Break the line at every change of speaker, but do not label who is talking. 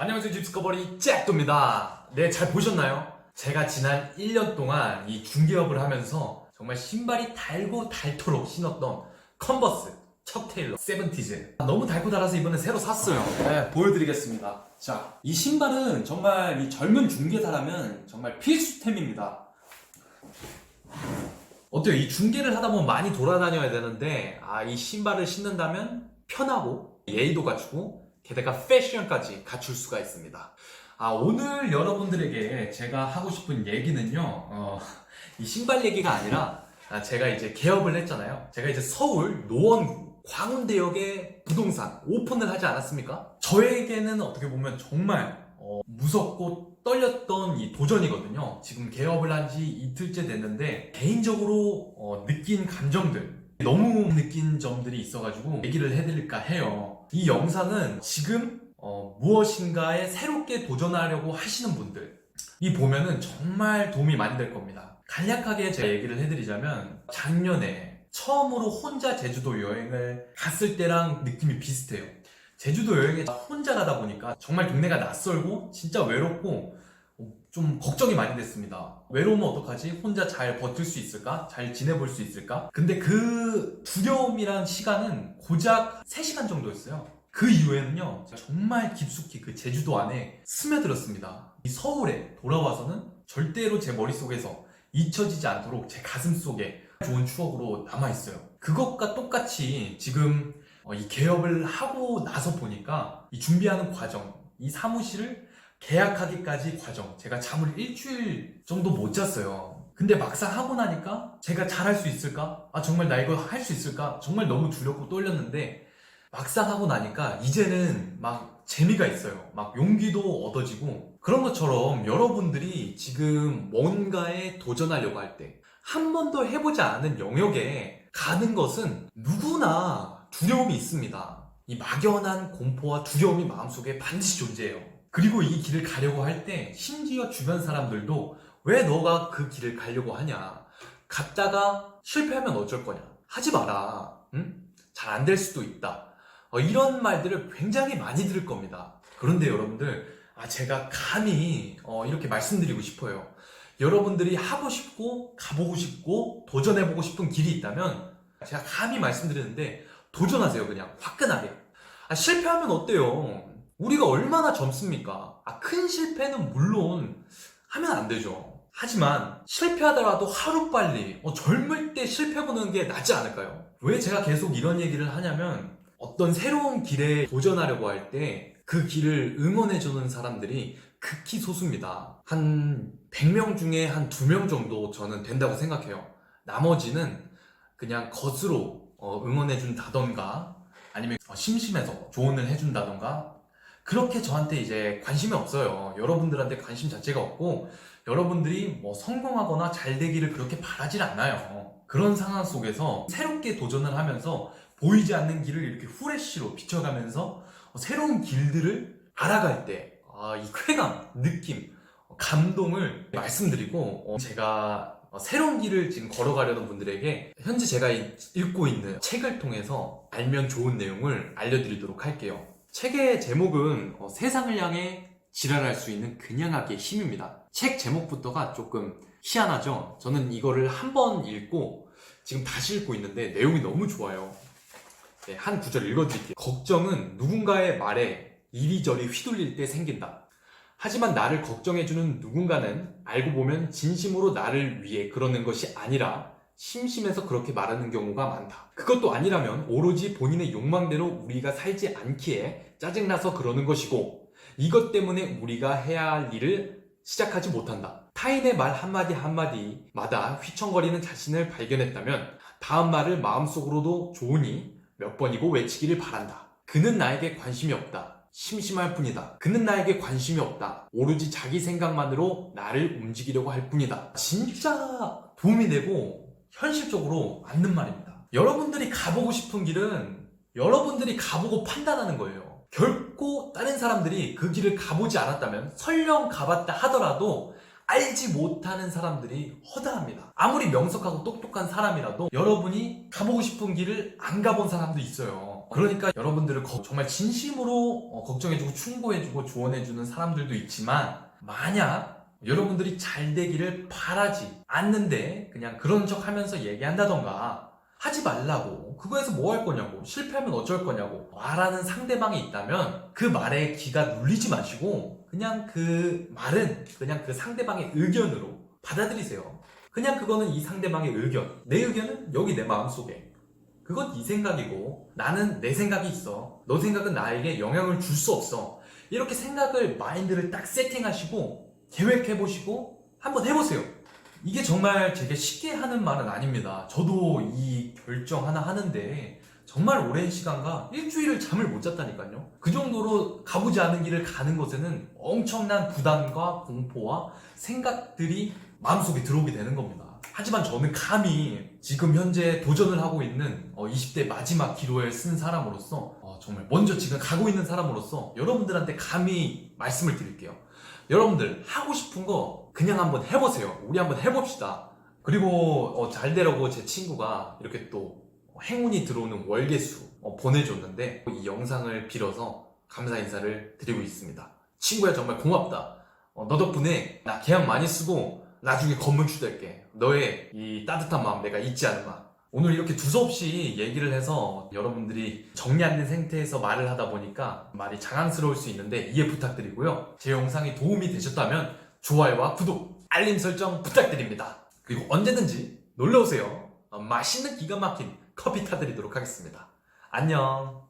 안녕하세요 집스커버리 잭도입니다. 네 잘 보셨나요? 제가 지난 1년 동안 이 중개업을 하면서 정말 신발이 달고 닳도록 신었던 컨버스 척 테일러 세븐티즈. 너무 달고 달아서 이번에 새로 샀어요. 네 보여드리겠습니다. 자 이 신발은 정말 이 젊은 중개사라면 정말 필수템입니다. 어때요? 이 중계를 하다 보면 많이 돌아다녀야 되는데, 아, 이 신발을 신는다면 편하고, 예의도 갖추고, 게다가 패션까지 갖출 수가 있습니다. 아, 오늘 여러분들에게 제가 하고 싶은 얘기는요, 어, 이 신발 얘기가 아니라, 아, 제가 이제 개업을 했잖아요. 제가 이제 서울 노원구 광운대역에 부동산 오픈을 하지 않았습니까? 저에게는 어떻게 보면 정말 어, 무섭고 떨렸던 이 도전이거든요. 지금 개업을 한 지 이틀째 됐는데 개인적으로 어, 느낀 감정들 너무 느낀 점들이 있어가지고 얘기를 해드릴까 해요. 이 영상은 지금 어, 무엇인가에 새롭게 도전하려고 하시는 분들 이 보면은 정말 도움이 많이 될 겁니다. 간략하게 제가 얘기를 해드리자면 작년에 처음으로 혼자 제주도 여행을 갔을 때랑 느낌이 비슷해요. 제주도 여행에 혼자 가다 보니까 정말 동네가 낯설고 진짜 외롭고 좀 걱정이 많이 됐습니다. 외로우면 어떡하지? 혼자 잘 버틸 수 있을까? 잘 지내볼 수 있을까? 근데 그 두려움이란 시간은 고작 3시간 정도였어요. 그 이후에는요, 정말 깊숙이 그 제주도 안에 스며들었습니다. 이 서울에 돌아와서는 절대로 제 머릿속에서 잊혀지지 않도록 제 가슴 속에 좋은 추억으로 남아있어요. 그것과 똑같이 지금 어, 이 개업을 하고 나서 보니까 이 준비하는 과정, 이 사무실을 계약하기까지 과정, 제가 잠을 일주일 정도 못 잤어요. 근데 막상 하고 나니까 제가 잘할 수 있을까? 아, 정말 나 이거 할 수 있을까? 정말 너무 두렵고 떨렸는데 막상 하고 나니까 이제는 막 재미가 있어요. 막 용기도 얻어지고 그런 것처럼 여러분들이 지금 뭔가에 도전하려고 할 때 한 번도 해보지 않은 영역에 가는 것은 누구나 두려움이 있습니다. 이 막연한 공포와 두려움이 마음속에 반드시 존재해요. 그리고 이 길을 가려고 할 때 심지어 주변 사람들도 왜 너가 그 길을 가려고 하냐? 갔다가 실패하면 어쩔 거냐? 하지 마라. 응? 잘 안 될 수도 있다. 어, 이런 말들을 굉장히 많이 들을 겁니다. 그런데 여러분들, 아, 제가 감히 어, 이렇게 말씀드리고 싶어요. 여러분들이 하고 싶고, 가보고 싶고, 도전해보고 싶은 길이 있다면, 제가 감히 말씀드리는데, 도전하세요, 그냥. 화끈하게. 아, 실패하면 어때요? 우리가 얼마나 젊습니까? 아, 큰 실패는 물론 하면 안 되죠. 하지만 실패하더라도 하루빨리 어, 젊을 때 실패해보는 게 낫지 않을까요? 왜 제가 계속 이런 얘기를 하냐면 어떤 새로운 길에 도전하려고 할 때 그 길을 응원해주는 사람들이 극히 소수입니다. 한 100명 중에 한 2명 정도 저는 된다고 생각해요. 나머지는 그냥 겉으로 어, 응원해준다던가 아니면 어, 심심해서 조언을 해준다던가 그렇게 저한테 이제 관심이 없어요. 여러분들한테 관심 자체가 없고 여러분들이 뭐 성공하거나 잘 되기를 그렇게 바라질 않아요. 그런 상황 속에서 새롭게 도전을 하면서 보이지 않는 길을 이렇게 후레쉬로 비춰가면서 새로운 길들을 알아갈 때, 아, 이 쾌감, 느낌, 감동을 말씀드리고, 어, 제가 새로운 길을 지금 걸어가려는 분들에게 현재 제가 이- 읽고 있는 책을 통해서 알면 좋은 내용을 알려드리도록 할게요. 책의 제목은 어, 세상을 향해 지랄할 수 있는 그냥하기의 힘입니다. 책 제목부터가 조금 희한하죠? 저는 이거를 한 번 읽고 지금 다시 읽고 있는데 내용이 너무 좋아요. 네, 한 구절 읽어드릴게요. 걱정은 누군가의 말에 이리저리 휘둘릴 때 생긴다. 하지만 나를 걱정해주는 누군가는 알고 보면 진심으로 나를 위해 그러는 것이 아니라 심심해서 그렇게 말하는 경우가 많다. 그것도 아니라면 오로지 본인의 욕망대로 우리가 살지 않기에 짜증나서 그러는 것이고 이것 때문에 우리가 해야 할 일을 시작하지 못한다. 타인의 말 한마디 한마디마다 휘청거리는 자신을 발견했다면 다음 말을 마음속으로도 좋으니 몇 번이고 외치기를 바란다. 그는 나에게 관심이 없다. 심심할 뿐이다. 그는 나에게 관심이 없다. 오로지 자기 생각만으로 나를 움직이려고 할 뿐이다. 진짜 도움이 되고 현실적으로 맞는 말입니다. 여러분들이 가보고 싶은 길은 여러분들이 가보고 판단하는 거예요. 결코 다른 사람들이 그 길을 가보지 않았다면 설령 가봤다 하더라도 알지 못하는 사람들이 허다합니다. 아무리 명석하고 똑똑한 사람이라도 여러분이 가보고 싶은 길을 안 가본 사람도 있어요. 그러니까 여러분들을 거- 정말 진심으로 어, 걱정해주고 충고해주고 조언해주는 사람들도 있지만 만약 여러분들이 잘 되기를 바라지 않는데 그냥 그런 척 하면서 얘기한다던가 하지 말라고. 그거에서 뭐 할 거냐고. 실패하면 어쩔 거냐고. 말하는 상대방이 있다면 그 말에 귀가 눌리지 마시고 그냥 그 말은 그냥 그 상대방의 의견으로 받아들이세요. 그냥 그거는 이 상대방의 의견. 내 의견은 여기 내 마음속에. 그건 네 생각이고 나는 내 생각이 있어. 너 생각은 나에게 영향을 줄 수 없어. 이렇게 생각을 마인드를 딱 세팅하시고 계획해 보시고 한번 해보세요 이게 정말 되게 쉽게 하는 말은 아닙니다. 저도 이 결정 하나 하는데 정말 오랜 시간과 일주일을 잠을 못 잤다니까요. 그 정도로 가보지 않은 길을 가는 것에는 엄청난 부담과 공포와 생각들이 마음속에 들어오게 되는 겁니다. 하지만 저는 감히 지금 현재 도전을 하고 있는 어, 20대 마지막 기로에 쓴 사람으로서 어, 정말 먼저 지금 가고 있는 사람으로서 여러분들한테 감히 말씀을 드릴게요. 여러분들 하고 싶은 거 그냥 한번 해보세요. 우리 한번 해봅시다. 그리고 어, 잘 되라고 제 친구가 이렇게 또 행운이 들어오는 월계수 어, 보내줬는데 이 영상을 빌어서 감사 인사를 드리고 있습니다. 친구야 정말 고맙다. 어, 너 덕분에 나 계약 많이 쓰고 나중에 건물주 될게. 너의 이 따뜻한 마음 내가 잊지 않으마. 오늘 이렇게 두서없이 얘기를 해서 여러분들이 정리 안 된 상태에서 말을 하다 보니까 말이 장황스러울 수 있는데 이해 부탁드리고요. 제 영상이 도움이 되셨다면 좋아요와 구독, 알림 설정 부탁드립니다. 그리고 언제든지 놀러오세요. 어, 맛있는 기가 막힌 커피 타드리도록 하겠습니다. 안녕.